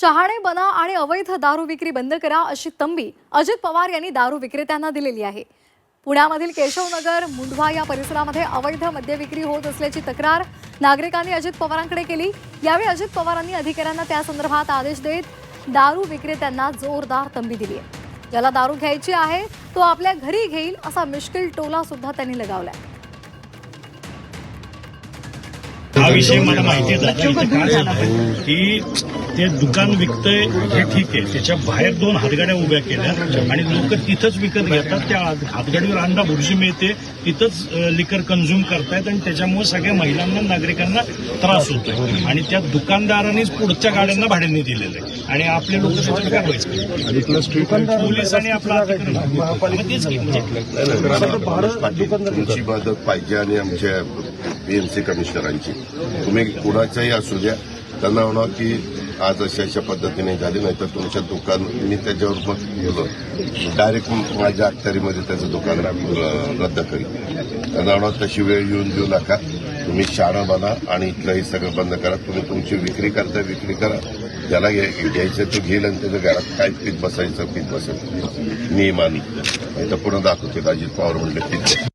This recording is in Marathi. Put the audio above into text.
शहाणे बना आणि अवैध दारू विक्री बंद करा अशी तंबी अजित पवार यांनी दारू विक्रेत्यांना दिलेली आहे. पुण्यामधील केशवनगर मुंढवा या परिसरामध्ये अवैध मद्य विक्री होत असल्याची तक्रार नागरिकांनी अजित पवारांकडे केली. यावेळी अजित पवारांनी अधिकाऱ्यांना त्या संदर्भात आदेश देत दारू विक्रेत्यांना जोरदार तंबी दिली आहे. ज्याला दारू घ्यायची आहे तो आपल्या घरी घेईल असा मिश्किल टोला सुद्धा त्यांनी लगावलाय. हा विषय मला माहिती झालं की ते दुकान विकतंय हे ठीक आहे. त्याच्या बाहेर दोन हातगाड्या उभ्या केल्या आणि लोक तिथंच विकत घेतात. त्या हात- हातगाडीवर अंडा बुरशी मिळते. तिथंच लिकर कन्झ्युम करतायत आणि त्याच्यामुळे सगळ्या महिलांना नागरिकांना त्रास होतोय. आणि त्या दुकानदारांनीच पुढच्या गाड्यांना भाड्याने दिलेलं आहे. आणि आपले लोक करतात. पोलिसांनी आपला म्हणजे पाहिजे आणि आमच्या पीएमसी कमिशनरांची तुम्ही कुणाच्याही असू द्या त्यांना म्हणा की आज अशा अशा पद्धतीने झाली नाही तर तुमच्या दुकान मी त्याच्यावर मग गेलो डायरेक्ट माझ्या अखत्यारीमध्ये त्याचं दुकान रद्द करीन. त्यांना म्हणा तशी वेळ येऊन देऊ नका. तुम्ही शाळा बना आणि इथलं हे सगळं बंद करा. तुम्ही तुमची विक्री करता विक्री करा. ज्याला घ्यायचं तो घेईल आणि त्याच्या घरात काय पीत बसायचं पीत बसायचं मी मानी नाही तर पुन्हा दाखवते अजित पवार म्हणले पीत